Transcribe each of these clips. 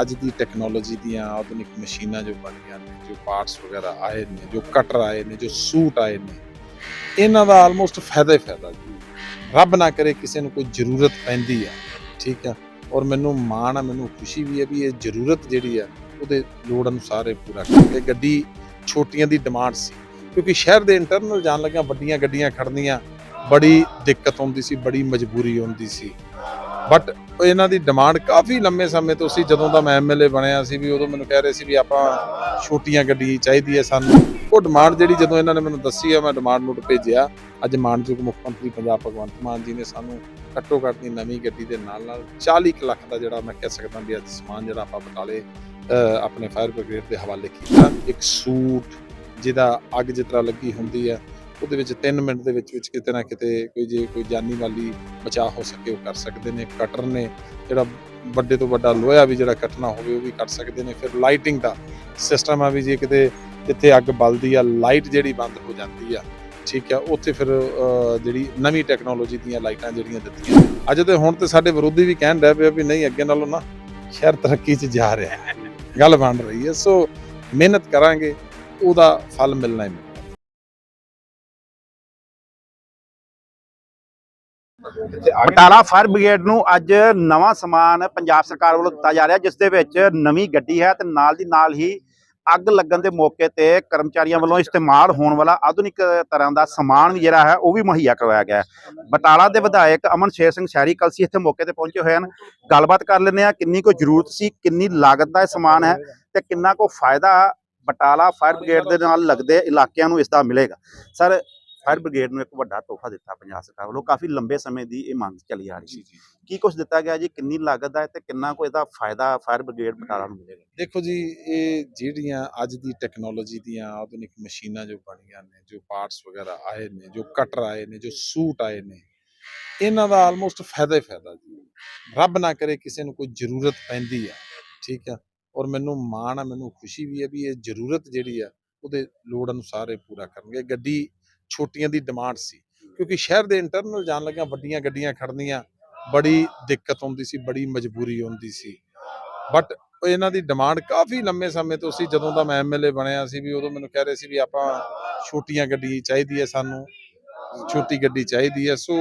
ਅੱਜ ਦੀ ਟੈਕਨੋਲੋਜੀ ਦੀਆਂ ਆਧੁਨਿਕ ਮਸ਼ੀਨਾਂ ਜੋ ਬਣੀਆਂ ਨੇ, ਜੋ ਪਾਰਟਸ ਵਗੈਰਾ ਆਏ ਨੇ, ਜੋ ਕਟਰ ਆਏ ਨੇ, ਜੋ ਸੂਟ ਆਏ ਨੇ, ਇਹਨਾਂ ਦਾ ਆਲਮੋਸਟ ਫਾਇਦਾ ਹੀ ਫਾਇਦਾ ਜੀ। ਰੱਬ ਨਾ ਕਰੇ ਕਿਸੇ ਨੂੰ ਕੋਈ ਜ਼ਰੂਰਤ ਪੈਂਦੀ ਆ, ਠੀਕ ਆ? ਔਰ ਮੈਨੂੰ ਮਾਣ ਆ, ਮੈਨੂੰ ਖੁਸ਼ੀ ਵੀ ਹੈ ਵੀ ਇਹ ਜ਼ਰੂਰਤ ਜਿਹੜੀ ਆ, ਉਹਦੇ ਲੋੜ ਅਨੁਸਾਰ ਇਹ ਪੂਰਾ ਕਰਕੇ ਗੱਡੀ ਛੋਟੀਆਂ ਦੀ ਡਿਮਾਂਡ ਸੀ, ਕਿਉਂਕਿ ਸ਼ਹਿਰ ਦੇ ਇੰਟਰਨਲ ਜਾਣ ਲੱਗਿਆ ਵੱਡੀਆਂ ਗੱਡੀਆਂ ਖੜਨੀਆਂ ਬੜੀ ਦਿੱਕਤ ਹੁੰਦੀ ਸੀ, ਬੜੀ ਮਜਬੂਰੀ ਹੁੰਦੀ ਸੀ। ਬਟ ਇਹਨਾਂ ਦੀ ਡਿਮਾਂਡ ਕਾਫੀ ਲੰਮੇ ਸਮੇਂ ਤੋਂ ਸੀ। ਜਦੋਂ ਦਾ ਮੈਂ ਐਮਐਲਏ ਬਣਿਆ ਸੀ ਵੀ ਉਦੋਂ ਮੈਨੂੰ ਕਹਿ ਰਹੇ ਸੀ ਵੀ ਆਪਾਂ ਛੋਟੀਆਂ ਗੱਡੀ ਚਾਹੀਦੀ ਹੈ ਸਾਨੂੰ। ਉਹ ਡਿਮਾਂਡ ਜਿਹੜੀ ਜਦੋਂ ਇਹਨਾਂ ਨੇ ਮੈਨੂੰ ਦੱਸੀ ਆ, ਮੈਂ ਡਿਮਾਂਡ ਨੋਟ ਭੇਜਿਆ। ਅੱਜ ਮਾਨਯੋਗ ਮੁੱਖ ਮੰਤਰੀ ਪੰਜਾਬ ਭਗਵੰਤ ਮਾਨ ਜੀ ਨੇ ਸਾਨੂੰ ਘੱਟੋ ਘੱਟ ਦੀ ਨਵੀਂ ਗੱਡੀ ਦੇ ਨਾਲ ਨਾਲ 40 ਕੁ ਲੱਖ ਦਾ ਜਿਹੜਾ ਮੈਂ ਕਹਿ ਸਕਦਾ ਵੀ ਅੱਜ ਸਮਾਨ ਜਿਹੜਾ ਆਪਾਂ ਬਟਾਲੇ ਆਪਣੇ ਫਾਇਰ ਬ੍ਰਿਗੇਡ ਦੇ ਹਵਾਲੇ ਕੀਤਾ। ਇੱਕ ਸੂਟ ਜਿਹਦਾ ਅੱਗ ਜਿਸ ਤਰ੍ਹਾਂ ਲੱਗੀ ਹੁੰਦੀ ਹੈ ਉਹਦੇ ਵਿੱਚ 3 ਮਿੰਟ ਦੇ ਵਿੱਚ ਵਿੱਚ ਕਿਤੇ ਨਾ ਕਿਤੇ ਕੋਈ ਜੇ ਕੋਈ ਜਾਨੀ ਵਾਲੀ ਬਚਾਅ ਹੋ ਸਕੇ, ਉਹ ਕਰ ਸਕਦੇ ਨੇ, ਕਟਰ ਨੇ ਜਿਹੜਾ ਵੱਡੇ ਤੋਂ ਵੱਡਾ ਲੋਹਾ ਵੀ ਜਿਹੜਾ ਕੱਟਣਾ ਹੋਵੇ, ਉਹ ਵੀ ਕੱਟ ਸਕਦੇ ਨੇ। ਫਿਰ ਲਾਈਟਿੰਗ ਦਾ ਸਿਸਟਮ ਆ ਵੀ ਜੇ ਕਿਤੇ ਜਿੱਥੇ ਅੱਗ ਬਲਦੀ ਆ ਲਾਈਟ ਜਿਹੜੀ ਬੰਦ ਹੋ ਜਾਂਦੀ ਆ, ਠੀਕ ਆ, ਉੱਥੇ ਫਿਰ ਜਿਹੜੀ ਨਵੀਂ ਟੈਕਨੋਲੋਜੀ ਦੀਆਂ ਲਾਈਟਾਂ ਜਿਹੜੀਆਂ ਦਿੱਤੀਆਂ। ਅੱਜ ਤੇ ਹੁਣ ਤੇ ਸਾਡੇ ਵਿਰੋਧੀ ਵੀ ਕਹਿਣ ਡਿਆ ਪਿਆ ਵੀ ਨਹੀਂ, ਅੱਗੇ ਨਾਲੋਂ ਨਾ ਸ਼ਹਿਰ ਤਰੱਕੀ 'ਚ ਜਾ ਰਿਹਾ ਹੈ। ਗੱਲ ਬਣ ਰਹੀ ਹੈ। ਸੋ ਮਿਹਨਤ ਕਰਾਂਗੇ, ਉਹਦਾ ਫਲ ਮਿਲਣਾ ਹੀ ਬਟਾਲਾ ਫਾਇਰ ਬ੍ਰਿਗੇਡ ਨੂੰ ਅੱਜ ਨਵਾਂ ਸਮਾਨ ਪੰਜਾਬ ਸਰਕਾਰ ਵੱਲੋਂ ਦਿੱਤਾ ਜਾ ਰਿਹਾ, ਜਿਸ ਦੇ ਵਿੱਚ ਨਵੀਂ ਗੱਡੀ ਹੈ ਤੇ ਨਾਲ ਦੀ ਨਾਲ ਹੀ ਅੱਗ ਲੱਗਣ ਦੇ ਮੌਕੇ ਤੇ ਕਰਮਚਾਰੀਆਂ ਵੱਲੋਂ ਇਸਤੇਮਾਲ ਹੋਣ ਵਾਲਾ ਆਧੁਨਿਕ ਤਰ੍ਹਾਂ ਦਾ ਸਮਾਨ ਵੀ ਜਿਹੜਾ ਹੈ, ਉਹ ਵੀ ਮੁਹੱਈਆ ਕਰਵਾਇਆ ਗਿਆ ਹੈ। ਬਟਾਲਾ ਦੇ ਵਿਧਾਇਕ ਅਮਨ ਸ਼ੇਰ ਸਿੰਘ ਸ਼ਹਿਰੀ ਕਲਸੀ ਇੱਥੇ ਮੌਕੇ ਤੇ ਪਹੁੰਚੇ ਹੋਏ ਹਨ। ਗੱਲਬਾਤ ਕਰ ਲੈਂਦੇ ਆ ਕਿੰਨੀ ਕੋ ਜ਼ਰੂਰਤ ਸੀ, ਕਿੰਨੀ ਲਾਗਤ ਦਾ ਇਹ ਸਮਾਨ ਹੈ ਤੇ ਕਿੰਨਾ ਕੋ ਫਾਇਦਾ ਬਟਾਲਾ ਫਾਇਰ ਬ੍ਰਿਗੇਡ ਦੇ ਨਾਲ ਲੱਗਦੇ ਇਲਾਕਿਆਂ ਨੂੰ ਇਸ ਦਾ ਮਿਲੇਗਾ। ਸਰ ਫਾਇਰ ਬ੍ਰਿਗੇਡ ਨੂੰ ਇੱਕ ਵੱਡਾ ਤੋਹਫਾ ਦਿੱਤਾ ਪੰਜਾਬ ਸਰਕਾਰ ਵੱਲੋਂ। ਕਾਫੀ ਲੰਬੇ ਸਮੇਂ ਦੀ ਇਹ ਮੰਗ ਚੱਲੀ ਆ ਰਹੀ ਸੀ। ਕੀ ਕੁਝ ਦਿੱਤਾ ਗਿਆ ਜੀ? ਕਿੰਨੀ ਲਾਗਤ ਹੈ ਤੇ ਕਿੰਨਾ ਕੋ ਇਹਦਾ ਫਾਇਦਾ ਫਾਇਰ ਬ੍ਰਿਗੇਡ ਬਟਾਲਾ ਨੂੰ ਮਿਲੇਗਾ? ਦੇਖੋ ਜੀ ਇਹ ਜਿਹੜੀਆਂ ਅੱਜ ਦੀ ਟੈਕਨੋਲੋਜੀ ਦੀਆਂ ਆਧੁਨਿਕ ਮਸ਼ੀਨਾਂ ਜੋ ਬਣੀਆਂ ਨੇ ਜੋ ਪਾਰਟਸ ਵਗੈਰਾ ਆਏ ਨੇ ਜੋ ਕਟਰ ਆਏ ਨੇ ਜੋ ਸੂਟ ਆਏ ਨੇ ਇਹਨਾਂ ਦਾ ਆਲਮੋਸਟ ਫਾਇਦਾ ਹੀ ਫਾਇਦਾ ਜੀ। ਰੱਬ ਨਾ ਕਰੇ ਕਿਸੇ ਨੂੰ ਕੋਈ ਜ਼ਰੂਰਤ ਪੈਂਦੀ ਆ ਠੀਕ ਆ? ਔਰ ਮੈਨੂੰ ਮਾਣ ਆ ਮੈਨੂੰ ਖੁਸ਼ੀ ਵੀ ਹੈ ਵੀ ਇਹ ਜ਼ਰੂਰਤ ਜਿਹੜੀ ਆ ਉਹਦੇ ਲੋੜ ਅਨੁਸਾਰ ਇਹ ਪੂਰਾ ਕਰਨਗੇ। ਗੱਡੀ ਛੋਟੀਆਂ ਦੀ ਡਿਮਾਂਡ ਸੀ। ਕਿਉਂਕਿ ਸ਼ਹਿਰ ਦੇ ਇੰਟਰਨਲ ਜਾਣ ਲੱਗਿਆ ਵੱਡੀਆਂ ਗੱਡੀਆਂ ਖੜਨੀਆਂ ਬੜੀ ਦਿੱਕਤ ਹੁੰਦੀ ਸੀ ਬੜੀ ਮਜਬੂਰੀ ਹੁੰਦੀ ਸੀ। ਬਟ ਇਹਨਾਂ ਦੀ ਡਿਮਾਂਡ ਕਾਫੀ ਲੰਮੇ ਸਮੇਂ ਤੋਂ ਸੀ। ਜਦੋਂ ਦਾ ਮੈਂ ਐਮਐਲਏ ਬਣਿਆ ਸੀ ਵੀ ਉਦੋਂ ਮੈਨੂੰ ਕਹਿ ਰਹੇ ਸੀ ਵੀ ਆਪਾਂ ਛੋਟੀਆਂ ਗੱਡੀ ਚਾਹੀਦੀ ਹੈ ਸਾਨੂੰ ਛੋਟੀ ਗੱਡੀ ਚਾਹੀਦੀ ਹੈ। ਸੋ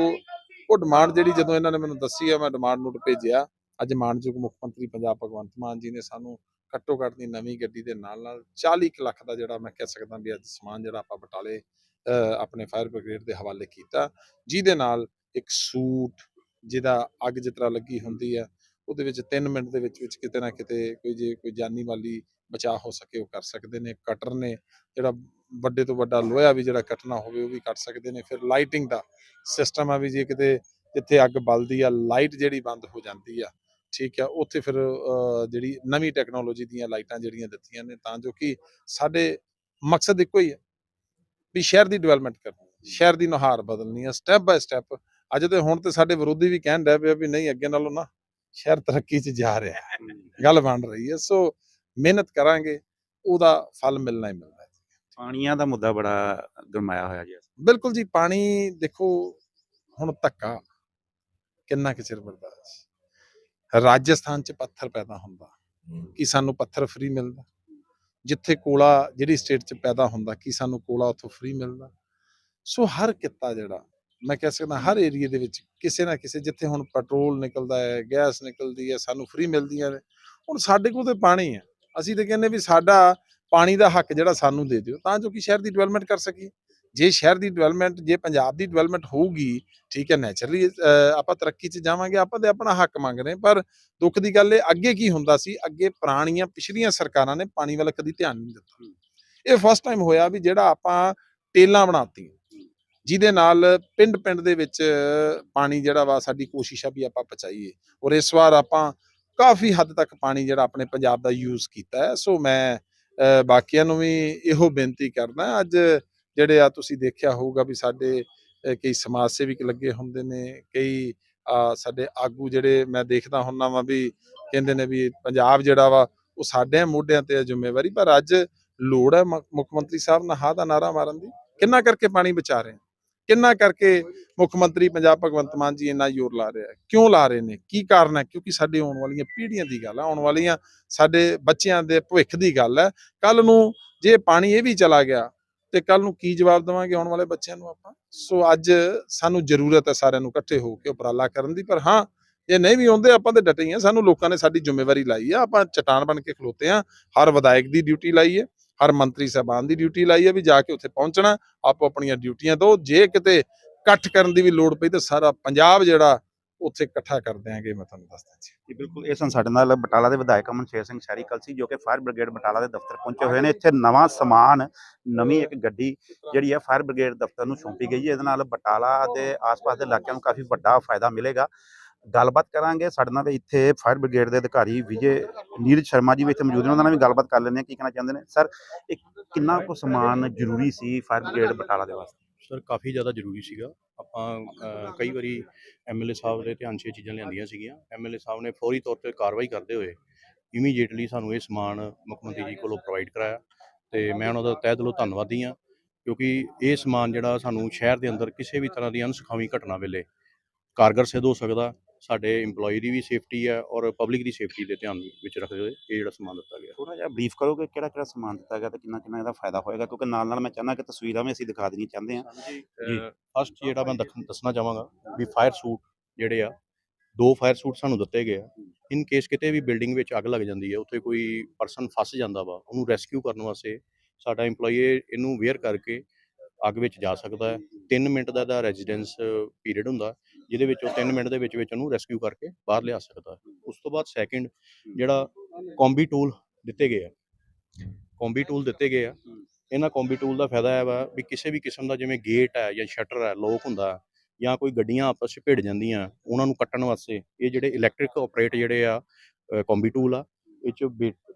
ਉਹ ਡਿਮਾਂਡ ਜਿਹੜੀ ਜਦੋਂ ਇਹਨਾਂ ਨੇ ਮੈਨੂੰ ਦੱਸੀ ਆ ਮੈਂ ਡਿਮਾਂਡ ਨੋਟ ਭੇਜਿਆ। ਅੱਜ ਮਾਨਯੋਗ ਮੁੱਖ ਮੰਤਰੀ ਪੰਜਾਬ ਭਗਵੰਤ ਮਾਨ ਜੀ ਨੇ ਸਾਨੂੰ ਘੱਟੋ ਘੱਟ ਦੀ ਨਵੀਂ ਗੱਡੀ ਦੇ ਨਾਲ ਨਾਲ 40 ਕੁ ਲੱਖ ਦਾ ਜਿਹੜਾ ਮੈਂ ਕਹਿ ਸਕਦਾ ਵੀ ਅੱਜ ਸਮਾਨ ਜਿਹੜਾ ਆਪਾਂ ਬਟਾਲੇ ਆਪਣੇ ਫਾਇਰ ਬ੍ਰਿਗੇਡ ਦੇ ਹਵਾਲੇ ਕੀਤਾ, ਜਿਹਦੇ ਨਾਲ ਇੱਕ ਸੂਟ ਜਿਹਦਾ ਅੱਗ ਜਿਸ ਤਰ੍ਹਾਂ ਲੱਗੀ ਹੁੰਦੀ ਹੈ, ਉਹਦੇ ਵਿੱਚ 3 ਮਿੰਟ ਦੇ ਵਿੱਚ ਵਿੱਚ ਕਿਤੇ ਨਾ ਕਿਤੇ ਕੋਈ ਜੇ ਕੋਈ ਜਾਨੀ ਵਾਲੀ ਬਚਾਅ ਹੋ ਸਕੇ, ਉਹ ਕਰ ਸਕਦੇ ਨੇ, ਕਟਰ ਨੇ, ਜਿਹੜਾ ਵੱਡੇ ਤੋਂ ਵੱਡਾ ਲੋਹਾ ਵੀ ਜਿਹੜਾ ਕੱਟਣਾ ਹੋਵੇ, ਉਹ ਵੀ ਕੱਟ ਸਕਦੇ ਨੇ, ਫਿਰ ਲਾਈਟਿੰਗ ਦਾ ਸਿਸਟਮ ਆ ਵੀ ਜੇ ਕਿਤੇ ਜਿੱਥੇ ਅੱਗ ਬਲਦੀ ਆ ਲਾਈਟ ਜਿਹੜੀ ਬੰਦ ਹੋ ਜਾਂਦੀ ਆ, ਠੀਕ ਆ, ਉੱਥੇ ਫਿਰ ਜਿਹੜੀ ਨਵੀਂ ਟੈਕਨੋਲੋਜੀ ਦੀਆਂ ਲਾਈਟਾਂ ਜਿਹੜੀਆਂ ਦਿੱਤੀਆਂ ਨੇ, ਤਾਂ ਜੋ ਕਿ ਸਾਡੇ ਮਕਸਦ ਇੱਕੋ ਹੀ ਹੈ ਵੀ ਸ਼ਹਿਰ ਦੀ ਡਿਵੈਲਪਮੈਂਟ ਕਰਨੀ ਸ਼ਹਿਰ ਦੀ ਨੁਹਾਰ ਬਦਲਣੀ ਹੈ ਸਟੈਪ ਬਾਏ ਸਟੈਪ ਅੱਜ ਤੇ ਹੁਣ ਤੇ ਸਾਡੇ ਵਿਰੋਧੀ ਵੀ ਕਹਿਣ ਡਿਆ ਪਿਆ ਵੀ ਨਹੀਂ ਅੱਗੇ ਨਾਲੋਂ ਨਾ ਸ਼ਹਿਰ ਤਰੱਕੀ 'ਚ ਜਾ ਰਿਹਾ ਹੈ। ਗੱਲ ਬਣ ਰਹੀ ਹੈ। ਸੋ ਮਿਹਨਤ ਕਰਾਂਗੇ ਉਹਦਾ ਫਲ ਮਿਲਣਾ ਹੀ ਮਿਲਣਾ ਹੈ। ਪਾਣੀਆਂ ਦਾ ਮੁੱਦਾ ਬੜਾ ਗਰਮਾਇਆ ਹੋਇਆ ਜੀ। ਬਿਲਕੁਲ ਜੀ ਪਾਣੀ ਦੇਖੋ ਹੁਣ ਧੱਕਾ ਕਿੰਨਾ ਕੁ ਚਿਰ ਬਰਦਾਸ਼ਤ ਰਾਜਸਥਾਨ 'ਚ ਪੱਥਰ ਪੈਦਾ ਹੁੰਦਾ। ਕੀ ਸਾਨੂੰ ਪੱਥਰ ਫ੍ਰੀ ਮਿਲਦਾ? ਜਿੱਥੇ ਕੋਲਾ ਜਿਹੜੀ ਸਟੇਟ 'ਚ ਪੈਦਾ ਹੁੰਦਾ ਕੀ ਸਾਨੂੰ ਕੋਲਾ ਉੱਥੋਂ ਫ੍ਰੀ ਮਿਲਦਾ? ਸੋ ਹਰ ਕਿੱਤਾ ਜਿਹੜਾ ਮੈਂ ਕਹਿ ਸਕਦਾ ਹਰ ਏਰੀਆ ਦੇ ਵਿੱਚ ਕਿਸੇ ਨਾ ਕਿਸੇ ਜਿੱਥੇ ਹੁਣ ਪੈਟਰੋਲ ਨਿਕਲਦਾ ਹੈ ਗੈਸ ਨਿਕਲਦੀ ਹੈ ਸਾਨੂੰ ਫ੍ਰੀ ਮਿਲਦੀਆਂ ਨੇ ਹੁਣ ਸਾਡੇ ਕੋਲ ਤੇ ਪਾਣੀ ਹੈ। ਅਸੀਂ ਤੇ ਕਹਿੰਦੇ ਵੀ ਸਾਡਾ ਪਾਣੀ ਦਾ ਹੱਕ ਜਿਹੜਾ ਸਾਨੂੰ ਦੇ ਦਿਓ ਤਾਂ ਜੋ ਕਿ ਸ਼ਹਿਰ ਦੀ ਡਿਵੈਲਪਮੈਂਟ ਕਰ ਸਕੀਏ। ਜੇ ਸ਼ਹਿਰ ਦੀ ਡਿਵੈਲਪਮੈਂਟ ਜੇ ਪੰਜਾਬ ਦੀ ਡਿਵੈਲਪਮੈਂਟ ਹੋਊਗੀ ਠੀਕ ਹੈ ਨੇਚਰਲੀ ਆਪਾਂ ਤਰੱਕੀ 'ਚ ਜਾਵਾਂਗੇ ਆਪਾਂ ਤੇ ਆਪਣਾ ਹੱਕ ਮੰਗ ਰਹੇ। ਪਰ ਦੁੱਖ ਦੀ ਗੱਲ ਇਹ ਅੱਗੇ ਕੀ ਹੁੰਦਾ ਸੀ? ਅੱਗੇ ਪੁਰਾਣੀਆਂ ਪਿਛਲੀਆਂ ਸਰਕਾਰਾਂ ਨੇ ਪਾਣੀ ਵੱਲ ਕਦੀ ਧਿਆਨ ਨਹੀਂ ਦਿੱਤਾ। ਇਹ ਫਸਟ ਟਾਈਮ ਹੋਇਆ ਵੀ ਜਿਹੜਾ ਆਪਾਂ ਟੇਲਾਂ ਬਣਾਤੀਆਂ ਜਿਹਦੇ ਨਾਲ ਪਿੰਡ ਪਿੰਡ ਦੇ ਵਿੱਚ ਪਾਣੀ ਜਿਹੜਾ ਵਾ ਸਾਡੀ ਕੋਸ਼ਿਸ਼ ਆ ਵੀ ਆਪਾਂ ਪਹੁੰਚਾਈਏ। ਔਰ ਇਸ ਵਾਰ ਆਪਾਂ ਕਾਫੀ ਹੱਦ ਤੱਕ ਪਾਣੀ ਜਿਹੜਾ ਆਪਣੇ ਪੰਜਾਬ ਦਾ ਯੂਜ਼ ਕੀਤਾ ਹੈ। ਸੋ ਮੈਂ ਬਾਕੀਆਂ ਨੂੰ ਵੀ ਇਹੋ ਬੇਨਤੀ ਕਰਦਾ ਅੱਜ ਜਿਹੜੇ ਆ ਤੁਸੀਂ ਦੇਖਿਆ ਹੋਊਗਾ ਵੀ ਸਾਡੇ ਕਈ ਸਮਾਜ ਸੇਵਕ ਲੱਗੇ ਹੁੰਦੇ ਨੇ ਕਈ ਅਹ, ਸਾਡੇ ਆਗੂ ਜਿਹੜੇ ਮੈਂ ਦੇਖਦਾ ਹੁੰਨਾ ਵਾਂ ਵੀ ਕਹਿੰਦੇ ਨੇ ਵੀ ਪੰਜਾਬ ਜਿਹੜਾ ਵਾ ਉਹ ਸਾਡੇ ਮੋਢਿਆਂ ਤੇ ਹੈ ਜ਼ਿੰਮੇਵਾਰੀ ਪਰ ਅੱਜ ਲੋੜ ਹੈ ਮੁੱਖ ਮੰਤਰੀ ਸਾਹਿਬ ਨੇ ਹਾਂ ਦਾ ਨਾਰਾ ਮਾਰਨ ਦੀ। ਕਿੰਨਾ ਕਰਕੇ ਪਾਣੀ ਬਚਾ ਰਹੇ ਕਿੰਨਾ ਕਰਕੇ ਮੁੱਖ ਮੰਤਰੀ ਪੰਜਾਬ ਭਗਵੰਤ ਮਾਨ ਜੀ ਇੰਨਾ ਜ਼ੋਰ ਲਾ ਰਿਹਾ? ਕਿਉਂ ਲਾ ਰਹੇ ਨੇ? ਕੀ ਕਾਰਨ ਹੈ ਕਿਉਂਕਿ ਸਾਡੇ ਆਉਣ ਵਾਲੀਆਂ ਪੀੜ੍ਹੀਆਂ ਦੀ ਗੱਲ ਹੈ ਆਉਣ ਵਾਲੀਆਂ ਸਾਡੇ ਬੱਚਿਆਂ ਦੇ ਭਵਿੱਖ ਦੀ ਗੱਲ ਹੈ ਕੱਲ ਨੂੰ ਜੇ ਪਾਣੀ ਇਹ ਵੀ ਚਲਾ ਗਿਆ ਤੇ ਕੱਲ ਨੂੰ ਕੀ ਜਵਾਬ ਦੇਵਾਂਗੇ ਆਉਣ ਵਾਲੇ ਬੱਚਿਆਂ ਨੂੰ ਆਪਾਂ? ਸੋ ਅੱਜ ਸਾਨੂੰ ਜ਼ਰੂਰਤ ਹੈ ਸਾਰਿਆਂ ਨੂੰ ਇਕੱਠੇ ਹੋ ਕੇ ਉਪਰਾਲਾ ਕਰਨ ਦੀ, ਪਰ ਹਾਂ, ਜੇ ਨਹੀਂ ਵੀ ਆਉਂਦੇ, ਆਪਾਂ ਤੇ ਡਟੇ ਹੀ ਆ ਸਾਨੂੰ ਲੋਕਾਂ ਨੇ ਸਾਡੀ ਜ਼ਿੰਮੇਵਾਰੀ ਲਾਈ ਆ। ਆਪਾਂ ਚਟਾਨ ਬਣ ਕੇ ਖਲੋਤੇ ਆ ਹਰ ਵਿਧਾਇਕ ਦੀ ਡਿਊਟੀ ਲਾਈ ਹੈ। ਹਰ ਮੰਤਰੀ ਸਾਹਿਬਾਨ ਦੀ ਡਿਊਟੀ ਲਾਈ ਹੈ ਵੀ ਜਾ ਕੇ ਉੱਥੇ ਪਹੁੰਚਣਾ। ਆਪੋ ਆਪਣੀਆਂ ਡਿਊਟੀਆਂ ਤੋਂ ਜੇ ਕਿਤੇ ਇਕੱਠ ਕਰਨ ਦੀ ਵੀ ਲੋੜ ਪਈ ਤਾਂ ਸਾਰਾ ਪੰਜਾਬ ਜਿਹੜਾ ਉੱਥੇ ਇਕੱਠਾ ਕਰ ਦਿਆਂਗੇ ਮੈਂ ਤੁਹਾਨੂੰ ਦੱਸਦਾ ਜੀ। ਜੀ ਬਿਲਕੁਲ। ਇਹ ਸਨ ਸਾਡੇ ਨਾਲ ਬਟਾਲਾ ਦੇ ਵਿਧਾਇਕ ਅਮਨ ਸ਼ੇਰ ਸਿੰਘ ਸ਼ਹਿਰੀ ਕਲਸੀ ਜੋ ਕਿ ਫਾਇਰ ਬ੍ਰਿਗੇਡ ਬਟਾਲਾ ਦੇ ਦਫ਼ਤਰ ਪਹੁੰਚੇ ਹੋਏ ਨੇ। ਇੱਥੇ ਨਵਾਂ ਸਮਾਨ ਨਵੀਂ ਇੱਕ ਗੱਡੀ ਜਿਹੜੀ ਹੈ ਫਾਇਰ ਬ੍ਰਿਗੇਡ ਦਫ਼ਤਰ ਨੂੰ ਸੌਂਪੀ ਗਈ ਹੈ। ਇਹਦੇ ਨਾਲ ਬਟਾਲਾ ਦੇ ਆਸ-ਪਾਸ ਦੇ ਇਲਾਕਿਆਂ ਨੂੰ ਕਾਫੀ ਵੱਡਾ ਫਾਇਦਾ ਮਿਲੇਗਾ। ਗੱਲਬਾਤ ਕਰਾਂਗੇ ਸਾਡੇ ਨਾਲ ਇੱਥੇ ਫਾਇਰ ਬ੍ਰਿਗੇਡ ਦੇ ਅਧਿਕਾਰੀ ਵਿਜੇ ਨੀਰਜ ਸ਼ਰਮਾ ਜੀ ਵੀ ਇੱਥੇ ਮੌਜੂਦ ਨੇ। ਉਹਨਾਂ ਨਾਲ ਵੀ ਗੱਲਬਾਤ ਕਰ ਲੈਂਦੇ ਹਾਂ। ਕੀ ਕਹਿਣਾ ਚਾਹੁੰਦੇ ਨੇ? ਸਰ ਇਹ ਕਿੰਨਾ ਕੁ ਸਮਾਨ ਜ਼ਰੂਰੀ ਸੀ ਫਾਇਰ ਬ੍ਰਿਗੇਡ ਬਟਾਲਾ ਦੇ ਵਾਸਤੇ? ਸਰ ਕਾਫੀ ਜ਼ਿਆਦਾ ਜ਼ਰੂਰੀ ਸੀਗਾ। ਆਪਾਂ ਕਈ ਵਾਰੀ ਐਮਐਲਏ ਸਾਹਿਬ ਦੇ ਧਿਆਨ 'ਚ ਇਹ ਚੀਜ਼ਾਂ ਲਿਆਂਦੀਆਂ ਸੀਗੀਆਂ। ਐਮਐਲਏ ਸਾਹਿਬ ਨੇ ਫੌਰੀ ਤੌਰ ਤੇ ਕਾਰਵਾਈ ਕਰਦੇ ਹੋਏ ਇਮੀਡੀਏਟਲੀ ਸਾਨੂੰ ਇਹ ਸਮਾਨ ਮੁੱਖ ਮੰਤਰੀ ਜੀ ਕੋਲੋਂ ਪ੍ਰੋਵਾਈਡ ਕਰਾਇਆ ਤੇ ਮੈਂ ਉਹਨਾਂ ਦਾ ਤਹਿ ਦਿਲੋਂ ਧੰਨਵਾਦੀ ਹਾਂ ਕਿਉਂਕਿ ਇਹ ਸਮਾਨ ਜਿਹੜਾ ਸਾਨੂੰ ਸ਼ਹਿਰ ਦੇ ਅੰਦਰ ਕਿਸੇ ਵੀ ਤਰ੍ਹਾਂ ਦੀ ਅਨਸਖਾਵੀ ਘਟਨਾ ਵੇਲੇ ਕਾਰਗਰ ਸਿੱਧ ਹੋ ਸਕਦਾ ਸਾਡੇ EMPLOYE ਦੀ ਵੀ ਸੇਫਟੀ ਹੈ ਔਰ ਪਬਲਿਕ ਦੀ ਸੇਫਟੀ ਦੇ ਧਿਆਨ ਵਿੱਚ ਰੱਖਦੇ ਹੋਏ ਇਹ ਜਿਹੜਾ ਸਮਾਨ ਦਿੱਤਾ ਗਿਆ। ਥੋੜਾ ਜਿਹਾ ਬਰੀਫ ਕਰੋਗੇ ਕਿਹੜਾ ਕਿਹੜਾ ਸਮਾਨ ਦਿੱਤਾ ਗਿਆ ਤੇ ਕਿੰਨਾ ਕਿੰਨਾ ਇਹਦਾ ਫਾਇਦਾ ਹੋਏਗਾ ਕਿਉਂਕਿ ਨਾਲ ਨਾਲ ਮੈਂ ਚਾਹੁੰਦਾ ਕਿ ਤਸਵੀਰਾਂ ਵੀ ਅਸੀਂ ਦਿਖਾ ਦੇਣੀ ਚਾਹੁੰਦੇ ਹਾਂ। ਜੀ। ਫਸਟ ਜਿਹੜਾ ਮੈਂ ਦੱਖ- ਦੱਸਣਾ ਚਾਹਾਂਗਾ ਵੀ ਫਾਇਰ ਸੂਟ ਜਿਹੜੇ ਆ ਦੋ ਫਾਇਰ ਸੂਟ ਸਾਨੂੰ ਦਿੱਤੇ ਗਏ ਆ। ਇਨ ਕੇਸ ਕਿਤੇ ਵੀ ਬਿਲਡਿੰਗ ਵਿੱਚ ਅੱਗ ਲੱਗ ਜਾਂਦੀ ਹੈ ਉੱਥੇ ਕੋਈ ਪਰਸਨ ਫਸ ਜਾਂਦਾ ਵਾ ਉਹਨੂੰ ਰੈਸਕਿਊ ਕਰਨ ਵਾਸਤੇ ਸਾਡਾ EMPLOYE ਇਹਨੂੰ ਵੇਅਰ ਕਰਕੇ ਅੱਗ ਵਿੱਚ ਜਾ ਸਕਦਾ ਹੈ। 3 ਮਿੰਟ ਦਾ ਦਾ ਰੈਜ਼ੀਡੈਂਸ ਪੀਰੀਅਡ ਹੁੰਦਾ। ਜਿਹਦੇ ਵਿੱਚ ਉਹ 3 ਮਿੰਟ ਦੇ ਵਿੱਚ ਵਿੱਚ ਉਹਨੂੰ ਰੈਸਕਿਊ ਕਰਕੇ ਬਾਹਰ ਲਿਆ ਸਕਦਾ ਉਸ ਤੋਂ ਬਾਅਦ ਸੈਕਿੰਡ ਜਿਹੜਾ ਕੰਬੀ ਟੂਲ ਦਿੱਤੇ ਗਏ ਆ। ਕੰਬੀ ਟੂਲ ਦਿੱਤੇ ਗਏ ਆ। ਇਹਨਾਂ ਕੰਬੀ ਟੂਲ ਦਾ ਫਾਇਦਾ ਹੈ ਵਾ ਵੀ ਕਿਸੇ ਵੀ ਕਿਸਮ ਦਾ ਜਿਵੇਂ ਗੇਟ ਹੈ ਜਾਂ ਸ਼ਟਰ ਹੈ ਲੋਕ ਹੁੰਦਾ ਜਾਂ ਕੋਈ ਗੱਡੀਆਂ ਆਪਸ ਵਿੱਚ ਭਿੜ ਜਾਂਦੀਆਂ ਉਹਨਾਂ ਨੂੰ ਕੱਟਣ ਵਾਸਤੇ ਇਹ ਜਿਹੜੇ ਇਲੈਕਟ੍ਰਿਕ ਆਪਰੇਟ ਜਿਹੜੇ ਆ ਕੰਬੀ ਟੂਲ ਆ, ਇਹ ਚ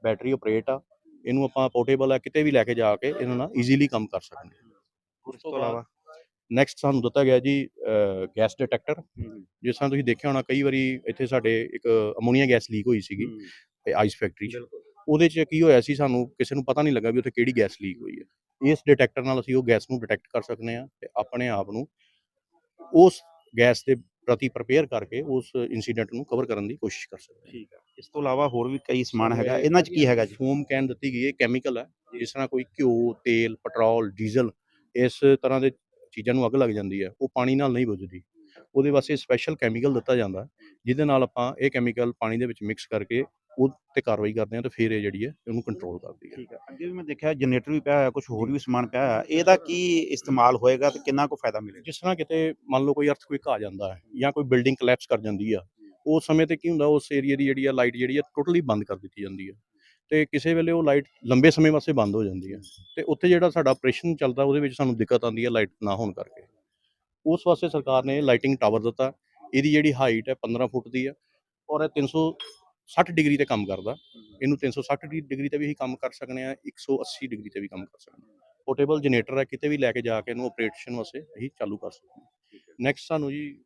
ਬੈਟਰੀ ਆਪਰੇਟ ਆ, ਇਹਨੂੰ ਆਪਾਂ ਪੋਰਟੇਬਲ ਆ, ਕਿਤੇ ਵੀ ਲੈ ਕੇ ਜਾ ਕੇ ਇਹਨਾਂ ਨਾਲ ਈਜ਼ੀਲੀ ਕੰਮ ਕਰ ਸਕਦੇ ਹਾਂ। ਉਸ ਤੋਂ ਇਲਾਵਾ ਨੈਕਸਟ ਸਾਨੂੰ ਦਿੱਤਾ ਗਿਆ ਜੀ ਗੈਸ ਡਿਟੈਕਟਰ ਜਿਸ ਤਰ੍ਹਾਂ ਤੁਸੀਂ ਦੇਖਿਆ ਹੋਣਾ ਕਈ ਵਾਰੀ ਇੱਥੇ ਸਾਡੇ ਇੱਕ ਅਮੋਨੀਆ ਗੈਸ ਲੀਕ ਹੋਈ ਸੀਗੀ ਆਈਸ ਫੈਕਟਰੀ 'ਚ। ਉਹਦੇ 'ਚ ਕੀ ਹੋਇਆ ਸੀ ਸਾਨੂੰ ਕਿਸੇ ਨੂੰ ਪਤਾ ਨਹੀਂ ਲੱਗਾ ਵੀ ਉੱਥੇ ਕਿਹੜੀ ਗੈਸ ਲੀਕ ਹੋਈ ਹੈ। ਇਸ ਡਿਟੈਕਟਰ ਨਾਲ ਅਸੀਂ ਉਹ ਗੈਸ ਨੂੰ ਡਿਟੈਕਟ ਕਰ ਸਕਦੇ ਹਾਂ ਤੇ ਆਪਣੇ ਆਪ ਨੂੰ ਉਸ ਗੈਸ ਦੇ ਪ੍ਰਤੀ ਪ੍ਰਪੇਅਰ ਕਰਕੇ ਉਸ ਇਨਸੀਡੈਂਟ ਨੂੰ ਕਵਰ ਕਰਨ ਦੀ ਕੋਸ਼ਿਸ਼ ਕਰ ਸਕਦੇ ਹਾਂ। ਠੀਕ ਹੈ ਇਸ ਤੋਂ ਇਲਾਵਾ ਹੋਰ ਵੀ ਕਈ ਸਮਾਨ ਹੈਗਾ। ਇਹਨਾਂ 'ਚ ਕੀ ਹੈਗਾ ਜੀ? ਫੋਮ ਕੈਨ ਦਿੱਤੀ ਗਈ ਹੈ ਕੈਮੀਕਲ ਹੈ। ਜਿਸ ਤਰ੍ਹਾਂ ਕੋਈ ਘਿਓ ਤੇਲ ਪੈਟਰੋਲ ਡੀਜ਼ਲ ਇਸ ਤਰ੍ਹਾਂ ਦੇ ਚੀਜ਼ਾਂ ਨੂੰ ਅੱਗ ਲੱਗ ਜਾਂਦੀ ਹੈ ਉਹ ਪਾਣੀ ਨਾਲ ਨਹੀਂ ਬੁਝਦੀ। ਉਹਦੇ ਵਾਸਤੇ ਸਪੈਸ਼ਲ ਕੈਮੀਕਲ ਦਿੱਤਾ ਜਾਂਦਾ ਜਿਹਦੇ ਨਾਲ ਆਪਾਂ ਇਹ ਕੈਮੀਕਲ ਪਾਣੀ ਦੇ ਵਿੱਚ ਮਿਕਸ ਕਰਕੇ ਉਹ ਤੇ ਕਾਰਵਾਈ ਕਰਦੇ ਹਾਂ ਤੇ ਫਿਰ ਇਹ ਜਿਹੜੀ ਹੈ ਉਹਨੂੰ ਕੰਟਰੋਲ ਕਰਦੀ ਹੈ। ਠੀਕ ਹੈ ਅੱਗੇ ਵੀ ਮੈਂ ਦੇਖਿਆ ਜਨਰੇਟਰ ਵੀ ਪਿਆ ਹੋਇਆ ਕੁਝ ਹੋਰ ਵੀ ਸਮਾਨ ਪਿਆ ਹੋਇਆ ਇਹਦਾ ਕੀ ਇਸਤੇਮਾਲ ਹੋਏਗਾ ਤੇ ਕਿੰਨਾ ਕੁ ਫਾਇਦਾ ਮਿਲੇਗਾ? ਜਿਸ ਤਰ੍ਹਾਂ ਕਿਤੇ ਮੰਨ ਲਓ ਕੋਈ ਅਰਥਕੁਇਕ ਆ ਜਾਂਦਾ ਹੈ ਜਾਂ ਕੋਈ ਬਿਲਡਿੰਗ ਕਲੈਪਸ ਕਰ ਜਾਂਦੀ ਆ ਉਸ ਸਮੇਂ ਤੇ ਕੀ ਹੁੰਦਾ ਉਸ ਏਰੀਆ ਦੀ ਜਿਹੜੀ ਆ ਲਾਈਟ ਜਿਹੜੀ ਆ ਟੋਟਲੀ ਬੰਦ ਕਰ ਦਿੱਤੀ ਜਾਂਦੀ ਹੈ। ਤੇ ਕਿਸੇ ਵੇਲੇ ਉਹ ਲਾਈਟ ਲੰਬੇ ਸਮੇਂ ਵਾਸਤੇ ਬੰਦ ਹੋ ਜਾਂਦੀ ਹੈ। ਤੇ ਉੱਥੇ ਜਿਹੜਾ ਸਾਡਾ ਆਪਰੇਸ਼ਨ ਚੱਲਦਾ ਉਹਦੇ ਵਿੱਚ ਸਾਨੂੰ ਦਿੱਕਤ ਆਉਂਦੀ ਹੈ ਲਾਈਟ ਨਾ ਹੋਣ ਕਰਕੇ। ਉਸ ਵਾਸਤੇ ਸਰਕਾਰ ਨੇ ਲਾਈਟਿੰਗ ਟਾਵਰ ਦਿੱਤਾ। ਇਹਦੀ ਜਿਹੜੀ ਹਾਈਟ ਹੈ 15 ਫੁੱਟ ਦੀ ਹੈ ਔਰ ਇਹ 360 ਡਿਗਰੀ ਤੇ ਕੰਮ ਕਰਦਾ। ਇਹਨੂੰ 360 ਡਿ- ਡਿਗਰੀ ਤੇ ਵੀ ਅਸੀਂ ਕੰਮ ਕਰ ਸਕਦੇ ਆ 180 ਡਿਗਰੀ ਤੇ ਵੀ ਕੰਮ ਕਰ ਸਕਦੇ ਹਾਂ। ਪੋਰਟੇਬਲ ਜਨਰੇਟਰ ਹੈ ਕਿਤੇ ਵੀ ਲੈ ਕੇ ਜਾ ਕੇ ਇਹਨੂੰ ਆਪਰੇਸ਼ਨ ਵਾਸਤੇ ਅਸੀਂ ਚਾਲੂ ਕਰ ਸਕਦੇ ਹਾਂ। ਨੈਕਸਟ ਸਾਨੂੰ ਜੀ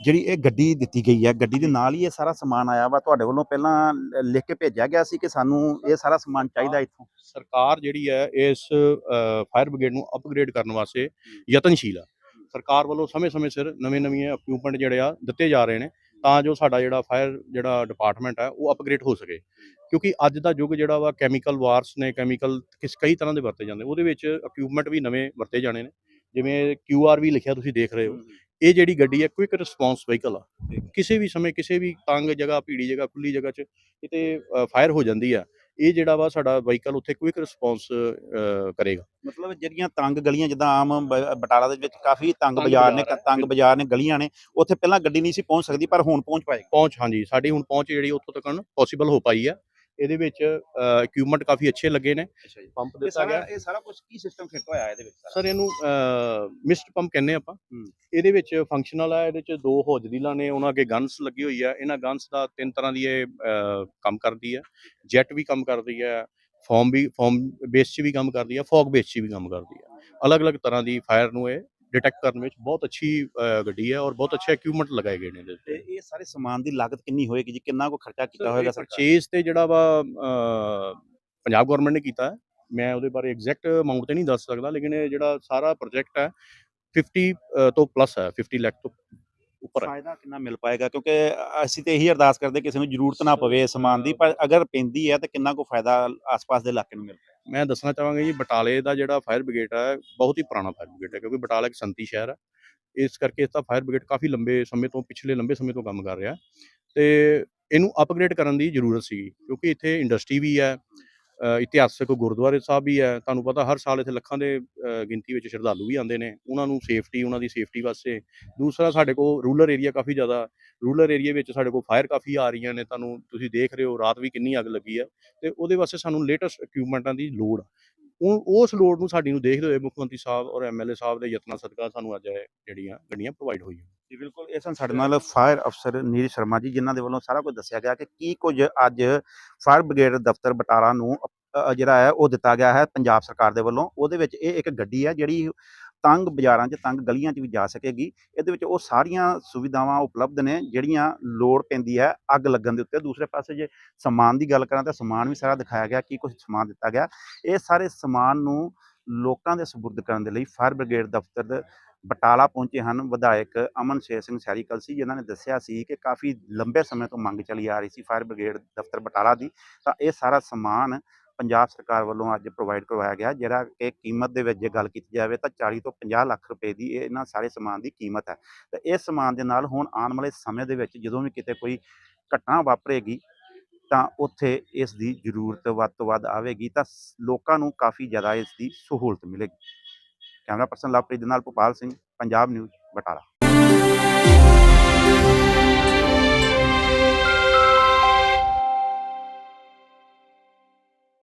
ਜਿਹੜੀ ਇਹ ਗੱਡੀ ਦਿੱਤੀ ਗਈ ਹੈ ਗੱਡੀ ਦੇ ਨਾਲ ਹੀ ਇਹ ਸਾਰਾ ਸਮਾਨ ਆਇਆ ਵਾ ਤੁਹਾਡੇ ਵੱਲੋਂ ਪਹਿਲਾਂ ਲਿਖ ਕੇ ਭੇਜਿਆ ਗਿਆ ਸੀ ਕਿ ਸਾਨੂੰ ਇਹ ਸਾਰਾ ਸਮਾਨ ਚਾਹੀਦਾ ਇੱਥੋਂ? ਸਰਕਾਰ ਜਿਹੜੀ ਹੈ ਇਸ ਫਾਇਰ ਬ੍ਰਿਗੇਡ ਨੂੰ ਅਪਗ੍ਰੇਡ ਕਰਨ ਵਾਸਤੇ ਯਤਨਸ਼ੀਲ ਆ। ਸਰਕਾਰ ਵੱਲੋਂ ਸਮੇਂ-ਸਮੇਂ ਸਿਰ ਨਵੇਂ-ਨਵੇਂ ਇਕਵਿਪਮੈਂਟ ਜਿਹੜੇ ਆ ਦਿੱਤੇ ਜਾ ਰਹੇ ਨੇ ਤਾਂ ਜੋ ਸਾਡਾ ਜਿਹੜਾ ਫਾਇਰ ਜਿਹੜਾ ਡਿਪਾਰਟਮੈਂਟ ਹੈ ਉਹ ਅਪਗ੍ਰੇਡ ਹੋ ਸਕੇ। ਕਿਉਂਕਿ ਅੱਜ ਦਾ ਯੁੱਗ ਜਿਹੜਾ ਵਾ ਕੈਮੀਕਲ ਵਾਰਸ ਨੇ ਕੈਮੀਕਲ ਕਿਸ ਕਈ ਤਰ੍ਹਾਂ ਦੇ ਵਰਤੇ ਜਾਂਦੇ ਉਹਦੇ ਵਿੱਚ ਇਕਵਿਪਮੈਂਟ ਵੀ ਨਵੇਂ ਵਰਤੇ ਜਾਣੇ ਨੇ। ਜਿਵੇਂ ਕਿਊਆਰ ਵੀ ਲਿਖਿਆ ਤੁਸੀਂ ਦੇਖ ਰਹੇ ਹੋ। ਇਹ ਜਿਹੜੀ ਗੱਡੀ ਹੈ ਕੁਇਕ ਰਿਸਪੌਂਸ ਵਹੀਕਲ ਆ। ਕਿਸੇ ਵੀ ਸਮੇਂ ਕਿਸੇ ਵੀ ਤੰਗ ਜਗ੍ਹਾ ਭੀੜੀ ਜਗ੍ਹਾ ਖੁੱਲੀ ਜਗ੍ਹਾ 'ਚ ਕਿਤੇ ਫਾਇਰ ਹੋ ਜਾਂਦੀ ਆ। ਇਹ ਜਿਹੜਾ ਵਾ ਸਾਡਾ ਵਹੀਕਲ ਉੱਥੇ ਕੁਇਕ ਰਿਸਪੌਂਸ ਕਰੇਗਾ। ਮਤਲਬ ਜਿਹੜੀਆਂ ਤੰਗ ਗਲੀਆਂ ਜਿੱਦਾਂ ਆਮ ਬਟਾਲਾ ਦੇ ਵਿੱਚ ਕਾਫੀ ਤੰਗ ਬਾਜ਼ਾਰ ਨੇ ਤੰਗ ਬਾਜ਼ਾਰ ਨੇ ਗਲੀਆਂ ਨੇ ਉੱਥੇ ਪਹਿਲਾਂ ਗੱਡੀ ਨਹੀਂ ਸੀ ਪਹੁੰਚ ਸਕਦੀ ਪਰ ਹੁਣ ਪਹੁੰਚ ਪਾਏਗੀ। ਪਹੁੰਚ ਹਾਂਜੀ ਸਾਡੀ ਹੁਣ ਪਹੁੰਚ ਜਿਹੜੀ ਉੱਥੋਂ ਤੱਕ ਪੋਸੀਬਲ ਹੋ ਪਾਈ ਆ। ਇਹਦੇ ਵਿੱਚ ਇਕਵਿਪਮੈਂਟ ਕਾਫੀ ਅੱਛੇ ਲੱਗੇ ਨੇ। ਪੰਪ ਦਿੱਤਾ ਗਿਆ। ਇਹ ਸਾਰਾ ਕੁਝ ਕੀ ਸਿਸਟਮ ਫਿੱਟ ਹੋਇਆ ਇਹਦੇ ਵਿੱਚ ਸਾਰਾ? ਇਹਨੂੰ ਮਿਸਟ ਪੰਪ ਕਹਿੰਦੇ ਆਪਾਂ। ਇਹਦੇ ਵਿੱਚ ਫੰਕਸ਼ਨਲ ਆ ਇਹਦੇ ਚ ਦੋ ਹੌਜਰੀਲਾਂ ਨੇ ਉਹਨਾਂ ਅੱਗੇ ਗਨਸ ਲੱਗੀ ਹੋਈ ਆ। ਇਹਨਾਂ ਗਨਸ ਦਾ ਤਿੰਨ ਤਰ੍ਹਾਂ ਦੀ ਇਹ ਕੰਮ ਕਰਦੀ ਹੈ ਜੈਟ ਵੀ ਕੰਮ ਕਰਦੀ ਹੈ ਫੋਮ ਵੀ ਫੋਮ ਬੇਸ 'ਚ ਵੀ ਕੰਮ ਕਰਦੀ ਹੈ ਫੌਗ ਬੇਸ 'ਚ ਵੀ ਕੰਮ ਕਰਦੀ ਹੈ ਅਲੱਗ-ਅਲੱਗ ਤਰ੍ਹਾਂ ਦੀ ਫਾਇਰ ਨੂੰ ਇਹ ਡਿਟੈਕਟ ਕਰਨ ਵਿੱਚ ਬਹੁਤ ਅੱਛੀ ਗੱਡੀ ਹੈ ਔਰ ਬਹੁਤ ਅੱਛੇ ਇਕਵਿਪਮੈਂਟ ਲਗਾਏ ਗਏ ਨੇ ਇਹਦੇ ਤੇ ਤੇ ਇਹ ਸਾਰੇ ਸਮਾਨ ਦੀ ਲਾਗਤ ਕਿੰਨੀ ਹੋਏਗੀ ਜੀ? ਕਿੰਨਾ ਕੋ ਖਰਚਾ ਕੀਤਾ ਹੋਏਗਾ ਸਰਕਾਰ? ਪਰਚੇਸ ਤੇ ਜਿਹੜਾ ਵਾ ਪੰਜਾਬ ਗਵਰਨਮੈਂਟ ਨੇ ਕੀਤਾ ਹੈ। ਮੈਂ ਉਹਦੇ ਬਾਰੇ ਐਗਜ਼ੈਕਟ ਅਮਾਉਂਟ ਤੇ ਨਹੀਂ ਦੱਸ ਸਕਦਾ ਲੇਕਿਨ ਇਹ ਜਿਹੜਾ ਸਾਰਾ ਪ੍ਰੋਜੈਕਟ ਹੈ 50 ਅ, ਤੋਂ ਪਲੱਸ ਹੈ 50 ਲੱਖ ਤੋਂ ਉੱਪਰ ਫਾਇਦਾ ਕਿੰਨਾ ਮਿਲ ਪਾਏਗਾ? ਕਿਉਂਕਿ ਅਸੀਂ ਤੇ ਇਹੀ ਅਰਦਾਸ ਕਰਦੇ ਕਿਸੇ ਨੂੰ ਜ਼ਰੂਰਤ ਨਾ ਪਵੇ ਸਮਾਨ ਦੀ ਪਰ ਅਗਰ ਪੈਂਦੀ ਹੈ ਤਾਂ ਕਿੰਨਾ ਕੋ ਫਾਇਦਾ ਆਸ-ਪਾਸ ਦੇ ਇਲਾਕੇ ਨੂੰ ਮਿਲ ਮੈਂ ਦੱਸਣਾ ਚਾਹਾਂਗਾ ਜੀ, ਬਟਾਲੇ ਦਾ ਜਿਹੜਾ ਫਾਇਰ ਬ੍ਰਿਗੇਡ ਹੈ ਬਹੁਤ ਹੀ ਪੁਰਾਣਾ ਫਾਇਰ ਬ੍ਰਿਗੇਡ ਹੈ ਕਿਉਂਕਿ ਬਟਾਲਾ ਇੱਕ ਸੰਤੀ ਸ਼ਹਿਰ ਹੈ ਇਸ ਕਰਕੇ ਇਸ ਦਾ ਫਾਇਰ ਬ੍ਰਿਗੇਡ ਕਾਫੀ ਲੰਬੇ ਸਮੇਂ ਤੋਂ, ਪਿਛਲੇ ਲੰਬੇ ਸਮੇਂ ਤੋਂ ਕੰਮ ਕਰ ਰਿਹਾ। ਤੇ ਇਹਨੂੰ ਅਪਗ੍ਰੇਡ ਕਰਨ ਦੀ ਜ਼ਰੂਰਤ ਸੀਗੀ, ਕਿਉਂਕਿ ਇੱਥੇ ਇੰਡਸਟਰੀ ਵੀ ਹੈ ਇਤਿਹਾਸਕ ਗੁਰਦੁਆਰੇ ਸਾਹਿਬ ਵੀ ਹੈ, ਤੁਹਾਨੂੰ ਪਤਾ ਹਰ ਸਾਲ ਇੱਥੇ ਲੱਖਾਂ ਦੇ ਗਿਣਤੀ ਵਿੱਚ ਸ਼ਰਧਾਲੂ ਵੀ ਆਉਂਦੇ ਨੇ, ਉਹਨਾਂ ਨੂੰ ਸੇਫਟੀ ਉਹਨਾਂ ਦੀ ਸੇਫਟੀ ਵਾਸਤੇ। ਦੂਸਰਾ ਸਾਡੇ ਕੋਲ ਰੂਰਲ ਏਰੀਆ ਕਾਫੀ ਜ਼ਿਆਦਾ ਰੂਰਲ ਏਰੀਆ ਵਿੱਚ ਸਾਡੇ ਕੋਲ ਫਾਇਰ ਕਾਫੀ ਆ ਰਹੀਆਂ ਨੇ, ਤੁਹਾਨੂੰ ਤੁਸੀਂ ਦੇਖ ਰਹੇ ਹੋ, ਰਾਤ ਵੀ ਕਿੰਨੀ ਅੱਗ ਲੱਗੀ ਹੈ। ਤੇ ਉਹਦੇ ਵਾਸਤੇ ਸਾਨੂੰ ਲੇਟੈਸਟ ਇਕਵਿਪਮੈਂਟਾਂ ਦੀ ਲੋੜ ਆ। ਉਹ ਉਸ ਲੋੜ ਨੂੰ ਸਾਡੀ ਨੂੰ ਦੇਖਦੇ ਹੋਏ ਮੁੱਖ ਮੰਤਰੀ ਸਾਹਿਬ ਔਰ ਐਮਐਲਏ ਸਾਹਿਬ ਦੇ ਯਤਨਾਂ ਸਦਕਾ ਸਾਨੂੰ ਅੱਜ ਇਹ ਜਿਹੜੀਆਂ ਗੱਡੀਆਂ ਪ੍ਰੋਵਾਈਡ ਹੋਈਆਂ। ਜੀ, ਬਿਲਕੁਲ। ਇਹ ਸਨ ਸਾਡੇ ਨਾਲ ਫਾਇਰ ਅਫਸਰ ਨੀਲ ਸ਼ਰਮਾ ਜੀ, ਜਿਨ੍ਹਾਂ ਦੇ ਵੱਲੋਂ ਸਾਰਾ ਕੁਝ ਦੱਸਿਆ ਗਿਆ ਕਿ ਕੀ ਕੁਝ ਅੱਜ ਫਾਇਰ ਬ੍ਰਿਗੇਡ ਦਫ਼ਤਰ ਬਟਾਲਾ ਨੂੰ ਜਿਹੜਾ ਹੈ, ਉਹ ਦਿੱਤਾ ਗਿਆ ਹੈ ਪੰਜਾਬ ਸਰਕਾਰ ਦੇ ਵੱਲੋਂ। ਉਹਦੇ ਵਿੱਚ ਇਹ ਇੱਕ ਗੱਡੀ ਹੈ, ਜਿਹੜੀ ਤੰਗ ਬਾਜ਼ਾਰਾਂ 'ਚ ਤੰਗ ਗਲੀਆਂ 'ਚ ਵੀ ਜਾ ਸਕੇਗੀ। ਇਹਦੇ ਵਿੱਚ ਉਹ ਸਾਰੀਆਂ ਸੁਵਿਧਾਵਾਂ ਉਪਲਬਧ ਨੇ, ਜਿਹੜੀਆਂ ਲੋੜ ਪੈਂਦੀ ਹੈ ਅੱਗ ਲੱਗਣ ਦੇ ਉੱਤੇ। ਦੂਸਰੇ ਪਾਸੇ ਜੇ ਸਮਾਨ ਦੀ ਗੱਲ ਕਰਾਂ ਤਾਂ ਸਮਾਨ ਵੀ ਸਾਰਾ ਦਿਖਾਇਆ ਗਿਆ, ਕੀ ਕੁਝ ਸਮਾਨ ਦਿੱਤਾ ਗਿਆ। ਇਹ ਸਾਰੇ ਸਮਾਨ ਨੂੰ ਲੋਕਾਂ ਦੇ ਸਬੁਰਦ ਕਰਨ ਦੇ ਲਈ ਫਾਇਰ ਬ੍ਰਿਗੇਡ ਦਫ਼ਤਰ ਬਟਾਲਾ ਪਹੁੰਚੇ ਹਨ। ਵਿਧਾਇਕ ਅਮਨ ਸ਼ੇਰ ਸਿੰਘ ਸੈਰੀਕਲ ਸੀ, ਜਿਨ੍ਹਾਂ ਨੇ ਦੱਸਿਆ ਸੀ ਕਿ ਕਾਫੀ ਲੰਬੇ ਸਮੇਂ ਤੋਂ ਮੰਗ ਚਲੀ ਆ ਰਹੀ ਸੀ ਫਾਇਰ ਬ੍ਰਿਗੇਡ ਦਫ਼ਤਰ ਬਟਾਲਾ ਦੀ। ਤਾਂ ਇਹ ਸਾਰਾ ਸਮਾਨ ਪੰਜਾਬ ਸਰਕਾਰ ਵੱਲੋਂ ਅੱਜ ਪ੍ਰੋਵਾਈਡ ਕਰਵਾਇਆ ਗਿਆ, ਜਿਹੜਾ ਕਿ ਕੀਮਤ ਦੇ ਵਿੱਚ ਜੇ ਗੱਲ ਕੀਤੀ ਜਾਵੇ ਤਾਂ 40 ਤੋਂ 50 ਲੱਖ ਰੁਪਏ ਦੀ ਇਹ ਇਹਨਾਂ ਸਾਰੇ ਸਮਾਨ ਦੀ ਕੀਮਤ ਹੈ। ਤੇ ਇਸ ਸਮਾਨ ਦੇ ਨਾਲ ਹੁਣ ਆਉਣ ਵਾਲੇ ਸਮੇਂ ਦੇ ਵਿੱਚ ਜਦੋਂ ਵੀ ਕਿਤੇ ਕੋਈ ਘਟਨਾ ਵਾਪਰੇਗੀ ਤਾਂ ਉੱਥੇ ਇਸ ਦੀ ਜ਼ਰੂਰਤ ਵੱਧ ਤੋਂ ਵੱਧ ਆਵੇਗੀ, ਤਾਂ ਲੋਕਾਂ ਨੂੰ ਕਾਫੀ ਜ਼ਿਆਦਾ ਇਸ ਦੀ ਸਹੂਲਤ ਮਿਲੇਗੀ। ਕੈਮਰਾ ਪਰਸਨ ਲਵਪ੍ਰੀਤ ਦੇ ਨਾਲ ਭੋਪਾਲ ਸਿੰਘ ਪੰਜਾਬ ਨਿਊਜ਼ ਬਟਾਲਾ।